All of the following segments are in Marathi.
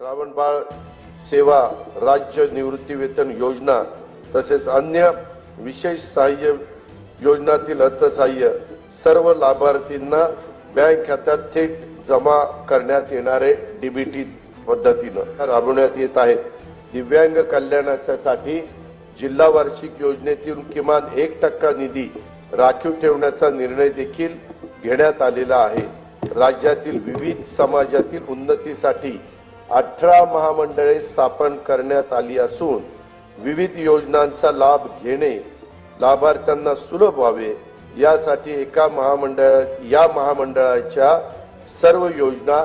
श्रावणबाळ सेवा राज्य निवृत्ती वेतन योजना तसेच अन्य विशेष सहाय्य योजनातील अर्थसहाय्य सर्व लाभार्थींना बँक खात्यात थेट जमा करण्यात येणारे डीबीटी पद्धतीनं राबवण्यात येत आहेत दिव्यांग कल्याणाच्यासाठी जिल्हा वार्षिक योजनेतून किमान एक टक्का निधी राखीव ठेवण्याचा निर्णय देखील घेण्यात आलेला आहे. राज्यातील विविध समाजातील उन्नतीसाठी अठरा महामंडळे स्थापन करण्यात आली असून विविध योजनांचा लाभ घेणे लाभार्थ्यांना सुलभ व्हावे यासाठी एका महामंडळ या महामंडळाच्या सर्व योजना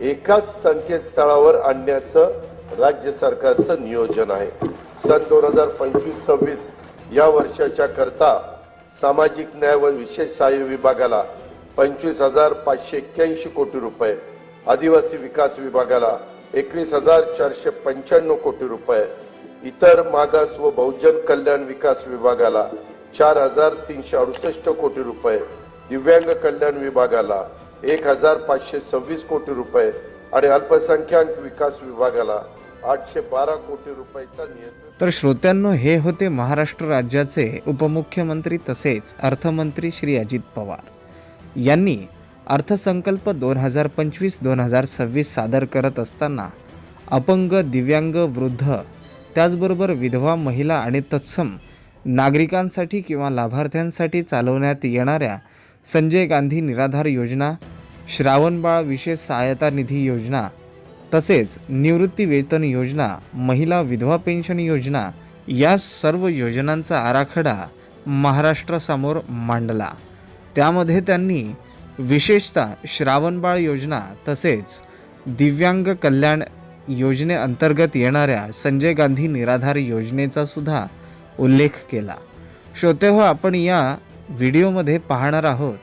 एकाच संकेतस्थळावर आणण्याचं राज्य सरकारचं नियोजन आहे. सन दोन हजार पंचवीस सव्वीस या वर्षाच्या करता सामाजिक न्याय व विशेष सहाय्य विभागाला पंचवीस हजार पाचशे एक्क्याऐंशी कोटी रुपये आदिवासी विकास विभागाला एकवीस हजार चारशे पंच्याण्णव कोटी रुपये. इतर मागास व बहुजन कल्याण विकास विभागाला चार हजार तीनशे अडुसष्ट कोटी रुपये. दिव्यांग कल्याण विभागाला एक हजार पाचशे सव्वीस कोटी रुपये आणि अल्पसंख्याक विकास विभागाला आठशे बारा कोटी रुपयाचा नियंत्रण तर श्रोत्यांनो हे होते महाराष्ट्र राज्याचे उपमुख्यमंत्री तसेच अर्थमंत्री श्री अजित पवार. यांनी अर्थसंकल्प दोन हजार पंचवीस दोन हजार सव्वीस सादर करत असताना अपंग दिव्यांग वृद्ध त्याचबरोबर विधवा महिला आणि तत्सम नागरिकांसाठी किंवा लाभार्थ्यांसाठी चालवण्यात येणाऱ्या संजय गांधी निराधार योजना श्रावणबाळ विशेष सहायता निधी योजना तसेच निवृत्ती वेतन योजना महिला विधवा पेन्शन योजना या सर्व योजनांचा आराखडा महाराष्ट्रासमोर मांडला. त्यामध्ये त्यांनी विशेषतः श्रावणबाळ योजना तसेच दिव्यांग कल्याण योजनेअंतर्गत येणाऱ्या संजय गांधी निराधार योजनेचा सुद्धा उल्लेख केला. श्रोते हो, आपण या व्हिडिओमध्ये पाहणार आहोत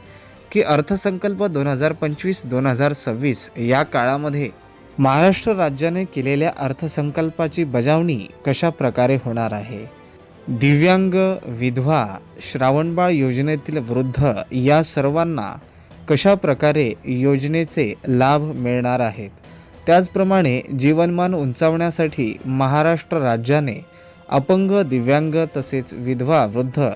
की अर्थसंकल्प दोन हजार पंचवीस दोन हजार सव्वीस या काळामध्ये महाराष्ट्र राज्याने केलेल्या अर्थसंकल्पाची बजावणी कशा प्रकारे होणार आहे? दिव्यांग विधवा श्रावणबाळ योजनेतील वृद्ध या सर्वांना कशा प्रकारे योजनेचे लाभ मिळणार आहेत? त्याचप्रमाणे जीवनमान उंचावण्यासाठी महाराष्ट्र राज्याने अपंग दिव्यांग तसेच विधवा वृद्ध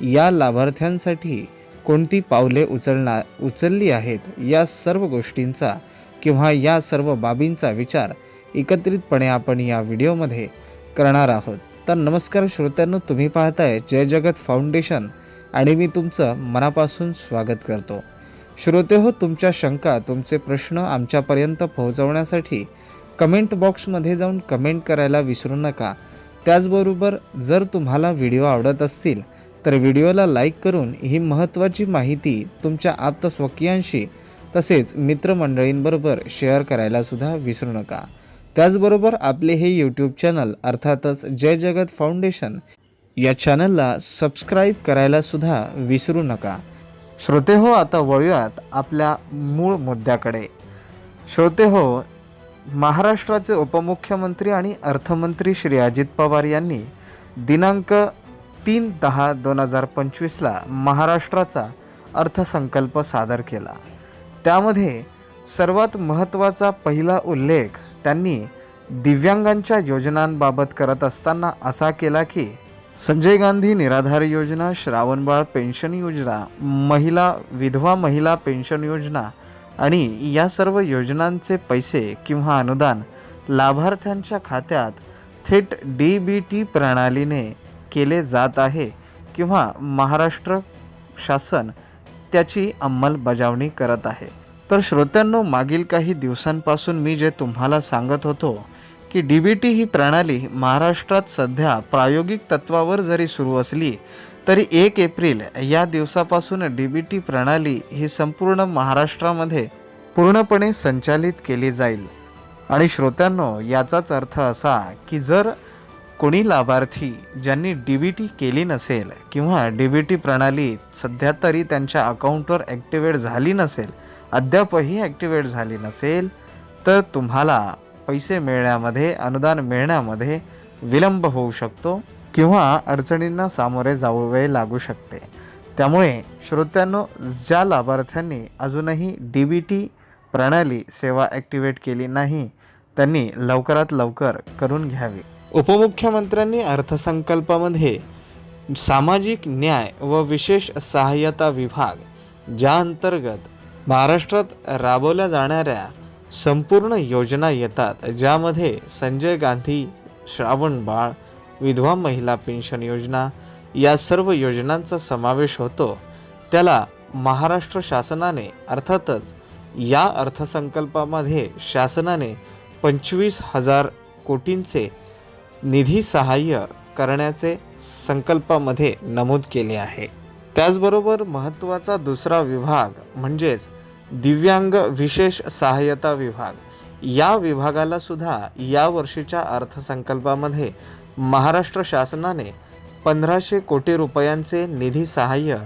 या लाभार्थ्यांसाठी कोणती पावले उचलणार उचलली आहेत? या सर्व गोष्टींचा किंवा या सर्व बाबींचा विचार एकत्रितपणे आपण या व्हिडिओमध्ये करणार आहोत. तर नमस्कार श्रोत्यांनो तुम्ही पाहताय जय जगत फाउंडेशन आणि मी तुमचं मनापासून स्वागत करतो. श्रोते हो तुमच्या शंका तुमचे प्रश्न आमच्यापर्यंत पोहोचवण्यासाठी कमेंट बॉक्समध्ये जाऊन कमेंट करायला विसरू नका. त्याचबरोबर जर तुम्हाला व्हिडिओ आवडत असतील तर व्हिडिओला लाईक करून ही महत्त्वाची माहिती तुमच्या आप्तस्वकीयांशी तसेच मित्रमंडळींबरोबर शेअर करायलासुद्धा विसरू नका. त्याचबरोबर आपले हे यूट्यूब चॅनल अर्थातच जय जगत फाउंडेशन या चॅनलला सबस्क्राईब करायलासुद्धा विसरू नका. श्रोते हो आता वळूयात आपल्या मूळ मुद्द्याकडे. श्रोते हो महाराष्ट्राचे उपमुख्यमंत्री आणि अर्थमंत्री श्री अजित पवार यांनी दिनांक तीन दहा दोन हजार पंचवीसला महाराष्ट्राचा अर्थसंकल्प सादर केला. त्यामध्ये सर्वात महत्त्वाचा पहिला उल्लेख त्यांनी दिव्यांगांच्या योजनांबाबत करत असताना असा केला की संजय गांधी निराधार योजना श्रावणबाळ पेन्शन योजना महिला विधवा महिला पेन्शन योजना आणि या सर्व योजनांचे पैसे किंवा अनुदान लाभार्थ्यांच्या खात्यात थेट डी बी टी प्रणालीने केले जात आहे किंवा महाराष्ट्र शासन त्याची अंमलबजावणी करत आहे. तर श्रोत्यांनो मागील काही दिवसांपासून मी जे तुम्हाला सांगत होतो की डी बी टी ही प्रणाली महाराष्ट्रात सध्या प्रायोगिक तत्वावर जरी सुरू असली तरी एक एप्रिल या दिवसापासून डी बी टी प्रणाली ही संपूर्ण महाराष्ट्रामध्ये पूर्णपणे संचालित केली जाईल. आणि श्रोत्यांनो याचाच अर्थ असा की जर कोणी लाभार्थी ज्यांनी डी बी टी केली नसेल किंवा डी बी टी प्रणाली सध्या तरी त्यांच्या अकाउंटवर ॲक्टिवेट झाली नसेल अद्यापही ॲक्टिवेट झाली नसेल तर तुम्हाला पैसे मिळण्यामध्ये अनुदान मिळण्यामध्ये विलंब होऊ शकतो किंवा अडचणींना सामोरे जावे लागू शकते. त्यामुळे श्रोत्यांनो ज्या लाभार्थ्यांनी अजूनही डी बी टी प्रणाली सेवा ॲक्टिवेट केली नाही त्यांनी लवकरात लवकर करून घ्यावी. उपमुख्यमंत्र्यांनी अर्थसंकल्पामध्ये सामाजिक न्याय व विशेष सहाय्यता विभाग ज्या अंतर्गत महाराष्ट्रात राबवल्या जाणाऱ्या संपूर्ण योजना येतात ज्यामध्ये संजय गांधी श्रावण बाळ विधवा महिला पेन्शन योजना या सर्व योजनांचा समावेश होतो. त्याला महाराष्ट्र शासनाने अर्थातच या अर्थसंकल्पामध्ये शासनाने पंचवीस हजार कोटींचे निधी सहाय्य करण्याचे संकल्पामध्ये नमूद केले आहे. त्याचबरोबर महत्त्वाचा दुसरा विभाग म्हणजेच दिव्यांग विशेष सहाय्यता विभाग. या विभागाला सुद्धा या वर्षीच्या अर्थसंकल्पामध्ये महाराष्ट्र शासनाने पंधराशे कोटी रुपयांचे निधी सहाय्य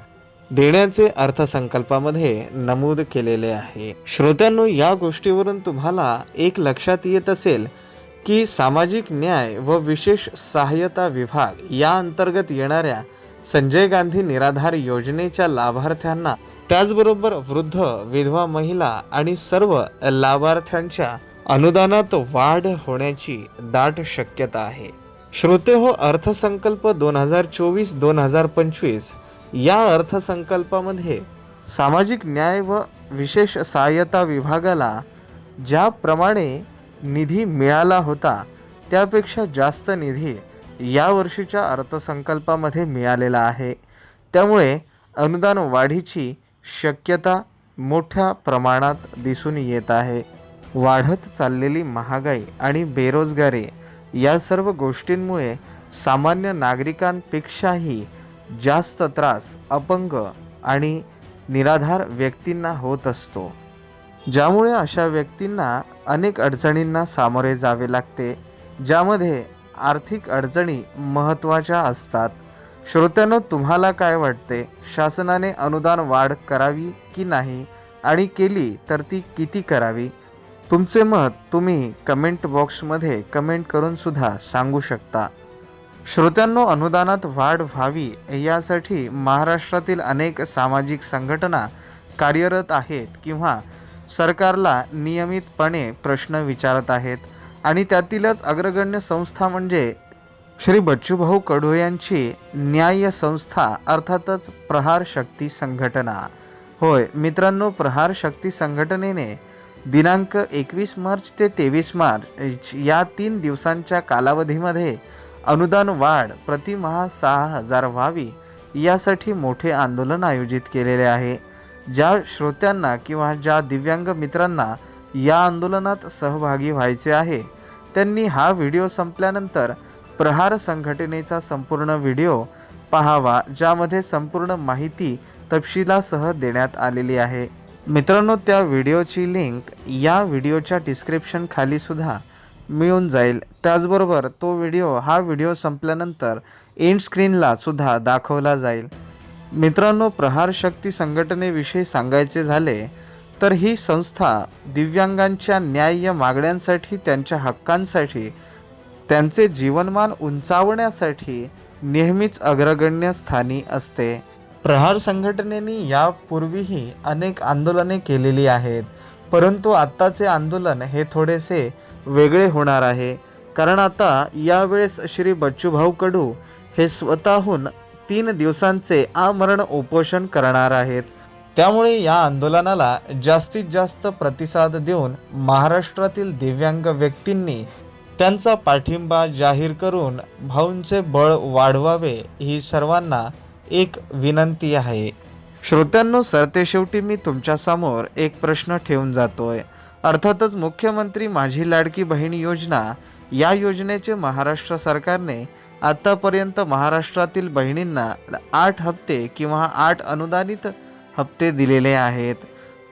देण्याचे अर्थसंकल्पामध्ये नमूद केलेले आहे. श्रोत्यांनो या गोष्टीवरून तुम्हाला एक लक्षात येत असेल की सामाजिक न्याय व विशेष सहाय्यता विभाग या अंतर्गत येणाऱ्या संजय गांधी निराधार योजनेच्या लाभार्थ्यांना त्याचबरोबर वृद्ध विधवा महिला आणि सर्व लाभार्थ्यांच्या अनुदानात वाढ होण्याची दाट शक्यता आहे. श्रोते हो अर्थसंकल्प दोन हजार चोवीस दोन हजार पंचवीस या अर्थसंकल्पामध्ये सामाजिक न्याय व विशेष सहाय्यता विभागाला ज्याप्रमाणे निधी मिळाला होता त्यापेक्षा जास्त निधी यावर्षीच्या अर्थसंकल्पामध्ये मिळालेला आहे. त्यामुळे अनुदान वाढीची शक्यता मोठ्या प्रमाणात दिसून येत आहे. वाढत चाललेली महागाई आणि बेरोजगारी या सर्व गोष्टींमुळे सामान्य नागरिकांपेक्षाही जास्त त्रास अपंग आणि निराधार व्यक्तींना होत असतो. ज्यामुळे अशा व्यक्तींना अनेक अडचणींना सामोरे जावे लागते ज्यामध्ये आर्थिक अडचणी महत्त्वाच्या असतात. श्रोत्यानो तुम्हाला काय वाटते? शासनाने अनुदान वाढ करावी की नाही? आणि केली तर ती किती करावी? तुमचे मत तुम्ही कमेंट बॉक्समध्ये कमेंट करून सुद्धा सांगू शकता. श्रोत्यांनो अनुदानात वाढ व्हावी यासाठी महाराष्ट्रातील अनेक सामाजिक संघटना कार्यरत आहेत किंवा सरकारला नियमितपणे प्रश्न विचारत आहेत. आणि त्यातीलच अग्रगण्य संस्था म्हणजे श्री बच्चूभाऊ कडू यांची न्याय संस्था अर्थातच प्रहार शक्ती संघटना. होय मित्रांनो प्रहार शक्ती संघटनेने दिनांक एकवीस मार्च ते तेवीस मार्च या तीन दिवसांच्या कालावधीमध्ये अनुदान वाढ प्रतिमहा सहा हजार व्हावी यासाठी मोठे आंदोलन आयोजित केलेले आहे. ज्या श्रोत्यांना किंवा ज्या दिव्यांग मित्रांना या आंदोलनात सहभागी व्हायचे आहे त्यांनी हा व्हिडिओ संपल्यानंतर प्रहार संघटनेचा संपूर्ण व्हिडिओ पाहावा ज्यामध्ये संपूर्ण माहिती तपशिलासह देण्यात आलेली आहे. मित्रांनो त्या व्हिडिओची लिंक या व्हिडिओच्या डिस्क्रिप्शन खाली सुद्धा मिळून जाईल. त्याचबरोबर तो व्हिडिओ हा व्हिडिओ संपल्यानंतर एंड स्क्रीनला सुद्धा दाखवला जाईल. मित्रांनो प्रहार शक्ती संघटनेविषयी सांगायचे झाले तर ही संस्था दिव्यांगांच्या न्याय्य मागण्यांसाठी त्यांच्या हक्कांसाठी त्यांचे जीवनमान उंचावण्यासाठी नेहमीच अग्रगण्य स्थानी असते. प्रहार संघटनेने यापूर्वीही अनेक आंदोलने केलेली आहेत. परंतु आत्ताचे आंदोलन हे थोडेसे वेगळे होणार आहे. कारण आता यावेळेस श्री बच्चूभाऊ कडू हे स्वतःहून तीन दिवसांचे आमरण उपोषण करणार आहेत. त्यामुळे या आंदोलनाला जास्तीत जास्त प्रतिसाद देऊन महाराष्ट्रातील दिव्यांग व्यक्तींनी त्यांचा पाठिंबा जाहीर करून भाऊंचे बळ वाढवावे ही सर्वांना एक विनंती आहे. श्रोत्यांनो सरतेशेवटी मी तुमच्यासमोर एक प्रश्न ठेवून जातोय. अर्थातच मुख्यमंत्री माझी लाडकी बहीण योजना या योजनेचे महाराष्ट्र सरकारने आतापर्यंत महाराष्ट्रातील बहिणींना आठ हप्ते किंवा आठ अनुदानित हप्ते दिलेले आहेत.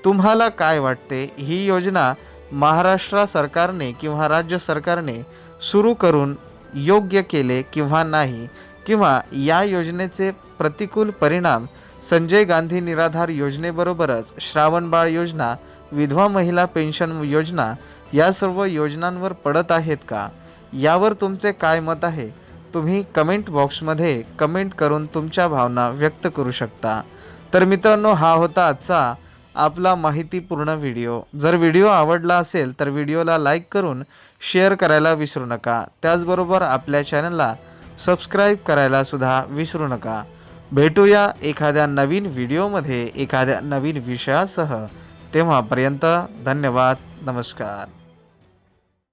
तुम्हाला काय वाटते? ही योजना महाराष्ट्र सरकारने किंवा राज्य सरकारने सुरू करून योग्य केले किंवा नाही किंवा या योजनेचे प्रतिकूल परिणाम संजय गांधी निराधार योजनेबरोबरच श्रावणबाळ योजना विधवा महिला पेन्शन योजना या सर्व योजनांवर पडत आहेत का? यावर तुमचे काय मत आहे? तुम्ही कमेंट बॉक्समध्ये कमेंट करून तुमच्या भावना व्यक्त करू शकता. तर मित्रांनो हा होता आजचा आपला माहितीपूर्ण व्हिडिओ. जर व्हिडिओ आवडला असेल तर व्हिडिओला लाईक करून शेअर करायला विसरू नका. त्याचबरोबर आपल्या चॅनलला सबस्क्राईब करायला सुद्धा विसरू नका. भेटूया एखाद्या नवीन व्हिडिओमध्ये एखाद्या नवीन विषयासह. तेव्हापर्यंत धन्यवाद नमस्कार.